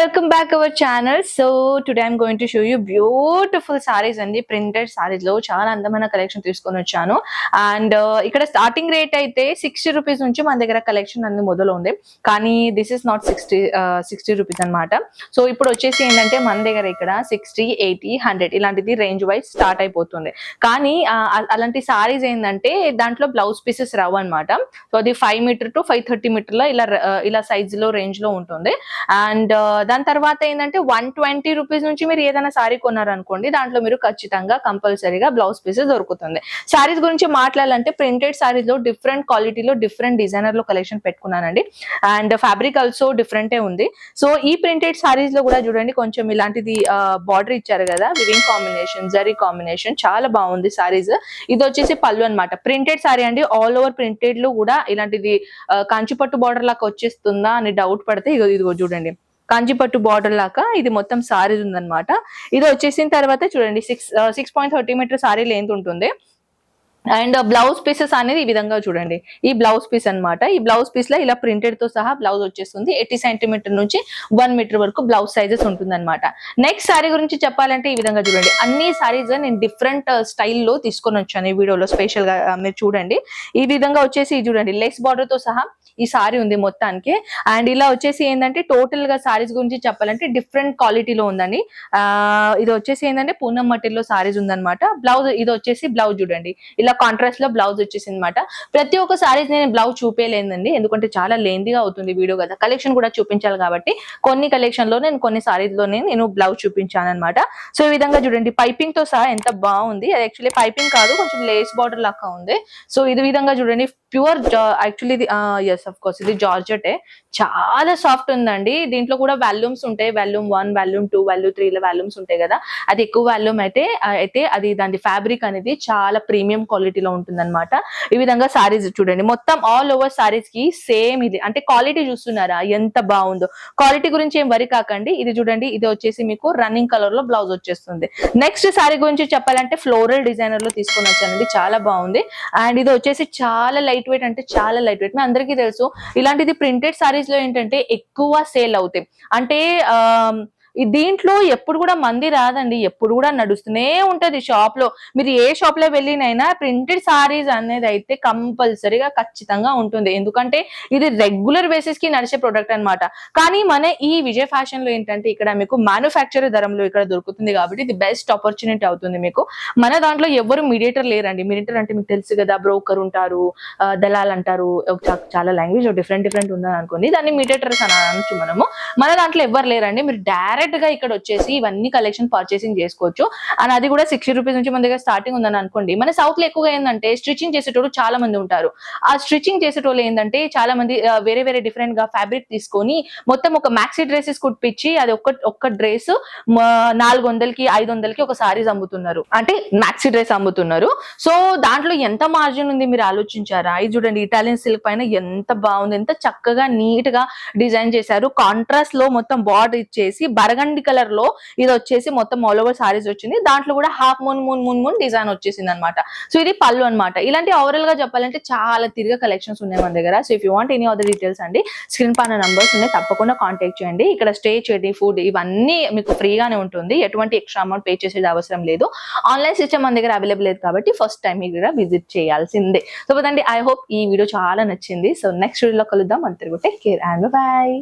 Welcome back our channel so today I'm going to show you beautiful saris అండి printed సారీస్లో చాలా అందమైన collection తీసుకొని వచ్చాను. అండ్ uh, ఇక్కడ స్టార్టింగ్ రేట్ అయితే సిక్స్టీ రూపీస్ నుంచి మన దగ్గర కలెక్షన్ అనేది మొదలు ఉంది కానీ this is not sixty sixty rupees అనమాట సో ఇప్పుడు వచ్చేసి ఏంటంటే మన దగ్గర ఇక్కడ సిక్స్టీ ఎయిటీ హండ్రెడ్ ఇలాంటిది రేంజ్ వైజ్ స్టార్ట్ అయిపోతుంది. కానీ అలాంటి సారీస్ ఏంటంటే దాంట్లో బ్లౌజ్ పీసెస్ రావు అనమాట సో అది five metre to five thirty మీటర్లో ఇలా uh, ఇలా సైజ్లో రేంజ్లో ఉంటుంది. అండ్ దాని తర్వాత ఏంటంటే వన్ ట్వంటీ రూపీస్ నుంచి మీరు ఏదైనా సారీ కొన్నారనుకోండి దాంట్లో మీరు ఖచ్చితంగా కంపల్సరీగా బ్లౌజ్ పీసెస్ దొరుకుతుంది. సారీస్ గురించి మాట్లాడాలంటే ప్రింటెడ్ సారీస్లో డిఫరెంట్ క్వాలిటీలో డిఫరెంట్ డిజైనర్లో కలెక్షన్ పెట్టుకున్నానండి. అండ్ ఫ్యాబ్రిక్ ఆల్సో డిఫరెంటే ఉంది. సో ఈ ప్రింటెడ్ సారీస్లో కూడా చూడండి కొంచెం ఇలాంటిది బార్డర్ ఇచ్చారు కదా వివింగ్ కాంబినేషన్ జరీ కాంబినేషన్ చాలా బాగుంది సారీస్ ఇది వచ్చేసి పళ్ళు అన్నమాట. ప్రింటెడ్ సారీ అండి ఆల్ ఓవర్ ప్రింటెడ్లో కూడా ఇలాంటిది కంచిపట్టు బార్డర్ లాగా వచ్చేస్తుందా అని డౌట్ పడితే ఇదిగో ఇదిగో చూడండి. కంజిపట్టు బార్డర్ లాగా ఇది మొత్తం సారీ ఉందనమాట ఇది వచ్చేసిన తర్వాత చూడండి six six point thirty metre sari length ఉంటుంది. అండ్ బ్లౌజ్ పీసెస్ అనేది ఈ విధంగా చూడండి. ఈ బ్లౌజ్ పీస్ అన్నమాట. ఈ బ్లౌజ్ పీస్లో ఇలా ప్రింటెడ్తో సహా బ్లౌజ్ వచ్చేస్తుంది. ఎయిటీ సెంటీమీటర్ నుంచి వన్ మీటర్ వరకు బ్లౌజ్ సైజెస్ ఉంటుంది అనమాట నెక్స్ట్ సారీ గురించి చెప్పాలంటే ఈ విధంగా చూడండి. అన్ని సారీస్ నేను డిఫరెంట్ స్టైల్లో uh, తీసుకొని వచ్చాను ఈ వీడియోలో స్పెషల్గా uh, మీరు చూడండి. ఈ విధంగా వచ్చేసి ఇది చూడండి లెగ్స్ బార్డర్తో సహా ఈ సారీ ఉంది మొత్తానికి. అండ్ ఇలా వచ్చేసి ఏంటంటే టోటల్గా సారీస్ గురించి చెప్పాలంటే డిఫరెంట్ క్వాలిటీలో ఉందండి. ఆ ఇది వచ్చేసి ఏంటంటే పూనం మట్టిలో సారీస్ ఉందన్నమాట. బ్లౌజ్ ఇది వచ్చేసి బ్లౌజ్ చూడండి. ఇలా కాంట్రాస్ట్లో బ్లౌజ్ వచ్చేసింది అనమాట ప్రతి ఒక్క సారీస్ నేను బ్లౌజ్ చూపేయలేదండి ఎందుకంటే చాలా లెందీగా అవుతుంది వీడియో కదా. కలెక్షన్ కూడా చూపించాలి కాబట్టి కొన్ని కలెక్షన్లో నేను కొన్ని సారీస్లోనే నేను బ్లౌజ్ చూపించాను అనమాట సో ఈ విధంగా చూడండి. పైపింగ్తో సహా ఎంత బాగుంది. అది యాక్చువల్లీ పైపింగ్ కాదు కొంచెం లేస్ బార్డర్ లాగా ఉంది. సో ఇది విధంగా చూడండి. ప్యూర్ యాక్చువల్లీ ఇది ఎస్ అఫ్ కోర్స్ ఇది జార్జెటే. చాలా సాఫ్ట్ ఉందండి. దీంట్లో కూడా వాల్యూమ్స్ ఉంటాయి. Volume one volume two volume three volumes ఉంటాయి కదా. అది ఎక్కువ వాల్యూమ్ అయితే అయితే అది దాని ఫ్యాబ్రిక్ అనేది చాలా ప్రీమియం క్వాలిటీలో ఉంటుంది అనమాట ఈ విధంగా సారీస్ చూడండి. మొత్తం ఆల్ ఓవర్ సారీస్కి సేమ్ ఇది. అంటే క్వాలిటీ చూస్తున్నారా? ఎంత బాగుందో. క్వాలిటీ గురించి ఏం వరి కాకండి. ఇది చూడండి. ఇది వచ్చేసి మీకు రన్నింగ్ కలర్లో బ్లౌజ్ వచ్చేస్తుంది. నెక్స్ట్ సారీ గురించి చెప్పాలంటే ఫ్లోరల్ డిజైనర్లో తీసుకొని వచ్చానండి. చాలా బాగుంది. అండ్ ఇది వచ్చేసి చాలా లైట్ వెయిట్ అంటే చాలా లైట్ వెయిట్ మీ అందరికీ తెలుసు ఇలాంటిది ప్రింటెడ్ సారీస్లో ఏంటంటే ఎక్కువ సేల్ అవుతాయి. అంటే ఆ దీంట్లో ఎప్పుడు కూడా మంది రాదండి ఎప్పుడు కూడా నడుస్తూనే ఉంటది షాప్లో మీరు ఏ షాప్లో వెళ్ళినైనా ప్రింటెడ్ సారీస్ అనేది అయితే కంపల్సరీగా ఖచ్చితంగా ఉంటుంది. ఎందుకంటే ఇది రెగ్యులర్ బేసిస్కి నడిచే ప్రొడక్ట్ అన్నమాట. కానీ మన ఈ విజయ్ ఫ్యాషన్లో ఏంటంటే ఇక్కడ మీకు మ్యానుఫ్యాక్చర్ ధరంలో ఇక్కడ దొరుకుతుంది కాబట్టి ఇది బెస్ట్ ఆపర్చునిటీ అవుతుంది మీకు. మన దాంట్లో ఎవరు మీడియేటర్ లేరండి. మీడియేటర్ అంటే మీకు తెలుసు కదా బ్రోకర్ ఉంటారు దళాలు దళాల్ అంటారు. చాలా లాంగ్వేజ్ డిఫరెంట్ డిఫరెంట్ ఉందని అనుకోండి దాన్ని మీడియేటర్స్ అని అనొచ్చు మనము. మన దాంట్లో ఎవరు లేరండి. మీరు డైరెక్ట్ గా ఇక్కడ వచ్చేసి ఇవన్నీ కలెక్షన్ పర్చేసింగ్ చేసుకోవచ్చు. అండ్ అది కూడా సిక్స్టీ రూపీస్ నుంచి మన దగ్గర స్టార్టింగ్ ఉందని అనుకోండి. మన సౌత్లో ఎక్కువగా ఏంటంటే స్టిచ్చింగ్ చేసేటోళ్ళు చాలా మంది ఉంటారు. ఆ స్టిచ్చింగ్ చేసేటోళ్ళు ఏంటంటే చాలా మంది వేరే వేరే డిఫరెంట్గా ఫ్యాబ్రిక్ తీసుకొని మొత్తం ఒక మ్యాక్సీ డ్రెస్సెస్ కుట్టించి అది ఒక్క ఒక్క డ్రెస్ నాలుగు వందలకి ఐదు వందలకి ఒక సారీస్ అమ్ముతున్నారు. అంటే మ్యాక్సీ డ్రెస్ అమ్ముతున్నారు. సో దాంట్లో ఎంత మార్జిన్ ఉంది మీరు ఆలోచించారా? ఇది చూడండి ఇటాలియన్ సిల్క్ పైన ఎంత బాగుంది ఎంత చక్కగా నీట్గా డిజైన్ చేశారు. కాంట్రాస్ట్లో మొత్తం బార్డర్ ఇచ్చేసి బరగండి కలర్లో ఇది వచ్చేసి మొత్తం ఆల్ ఓవర్ సారీస్ వచ్చింది. దాంట్లో కూడా half moon moon moon moon design వచ్చేసింది అనమాట సో ఇది పళ్ళు అన్నమాట. ఇలాంటి ఓవరాల్గా చెప్పాలంటే చాలా తిరిగి కలెక్షన్స్ ఉన్నాయి మన దగ్గర. So if you want any other details అండి స్క్రీన్ పైన నంబర్స్ ఉన్నాయి తప్పకుండా కాంటాక్ట్ చేయండి. ఇక్కడ స్టే చేయండి ఫుడ్ ఇవన్నీ మీకు ఫ్రీగానే ఉంటుంది. ఎటువంటి ఎక్స్ట్రా అమౌంట్ పే చేసేది అవసరం లేదు. ఆన్లైన్ సిస్టమ్ మన దగ్గర అవైలబుల్ లేదు కాబట్టి ఫస్ట్ టైం మీరు విజిట్ చేయాల్సిందే. సో కదండి ఐ హోప్ ఈ వీడియో చాలా నచ్చింది. సో నెక్స్ట్ వీడియోలో కలుద్దాం. అంతకు కేర్ అండ్ బాయ్